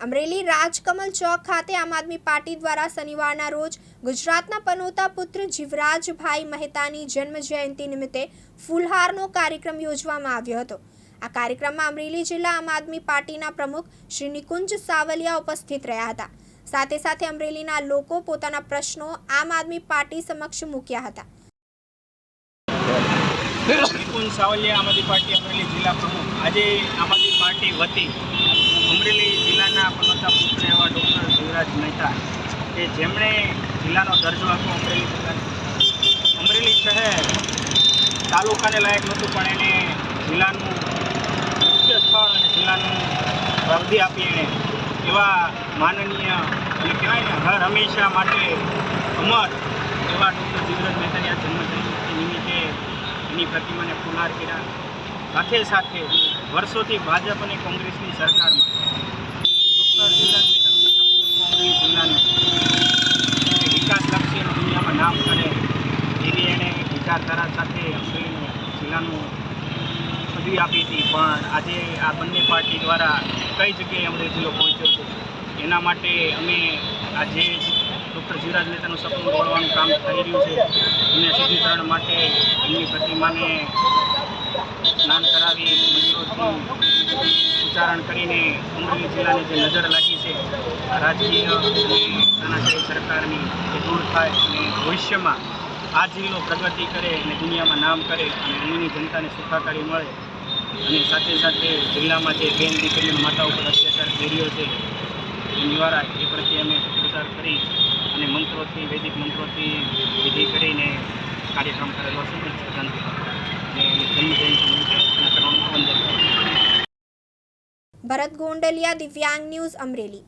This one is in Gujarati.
અમરેલી રાજકમલ ચોક ખાતે આમ આદમી પાર્ટી દ્વારા શનિવારના રોજ ગુજરાતના પનોતા પુત્ર જીવરાજભાઈ મહેતાની જન્મ જયંતિ નિમિત્તે ફૂલહારનો કાર્યક્રમ યોજવામાં આવ્યો હતો. આ કાર્યક્રમમાં અમરેલી જિલ્લા આમ આદમી પાર્ટીના પ્રમુખ શ્રી નિકુંજ સાવલિયા ઉપસ્થિત રહ્યા હતા. સાથે સાથે અમરેલીના લોકો પોતાના પ્રશ્નો આમ આદમી પાર્ટી સમક્ષ મૂક્યા હતા. નિકુંજ સાવલિયા આમ આદમી પાર્ટી અમરેલી જિલ્લા પ્રમુખ. આજે આમ આદમી પાર્ટી વતી અમરેલી જિલ્લાના પનોતા એવા ડૉક્ટર જીવરાજ મહેતા કે જેમણે જિલ્લાનો દરજ્જો આપ્યો અમરેલી જિલ્લાને અમરેલી શહેર તાલુકાને લાયક નહોતું, પણ એને જિલ્લાનું મુખ્ય સ્થળ અને જિલ્લાનું પ્રવૃત્તિ આપી એણે. એવા માનનીય અને કહેવાય ને હર હંમેશા માટે અમર એવા ડૉક્ટર જીવરાજ મહેતાની આ જન્મજયંતિ નિમિત્તે એની પ્રતિમાને ફૂલહાર કર્યા. સાથે સાથે વર્ષોથી ભાજપ અને કોંગ્રેસની સરકારમાં ડૉક્ટર જીવરાજ મહેતાનું સંપૂર્ણ જિલ્લાનું કે વિકાસલક્ષી અને દુનિયામાં નામ કરે એવી એણે વિચારધારા સાથે અમરેલી જિલ્લાનું સદી આપી હતી, પણ આજે આ બંને પાર્ટી દ્વારા કઈ જગ્યાએ અમરેલી જિલ્લો પહોંચ્યો છે? એના માટે અમે આજે ડૉક્ટર જીવરાજ મહેતાનું સપનું દોડવાનું કામ થઈ રહ્યું છે. એને સિદ્ધિકરણ માટે એમની પ્રતિમાને સ્નાન કરાવી ઉચ્ચારણ કરીને અમરેલી જિલ્લાની જે નજર લાગી છે રાજકીય અને સરકારની એ દૂર થાય અને ભવિષ્યમાં આ જિલ્લો પ્રગતિ કરે અને દુનિયામાં નામ કરે અને અહીંની જનતાને સુખાકારી મળે. અને સાથે સાથે જિલ્લામાં જે બેન દીકરીઓ માતા ઉપર અત્યાચાર થઈ છે, એ નિવારાય એ પ્રત્યે અમે પ્રચાર કરી અને મંત્રોથી, વૈદિક મંત્રોથી વિધિ કરીને કાર્યક્રમ કરેલો છે. અને જન્મજયંતિ વંદન ભરત ગોંડલિયા, દિવ્યાંગ ન્યૂઝ અમરેલી.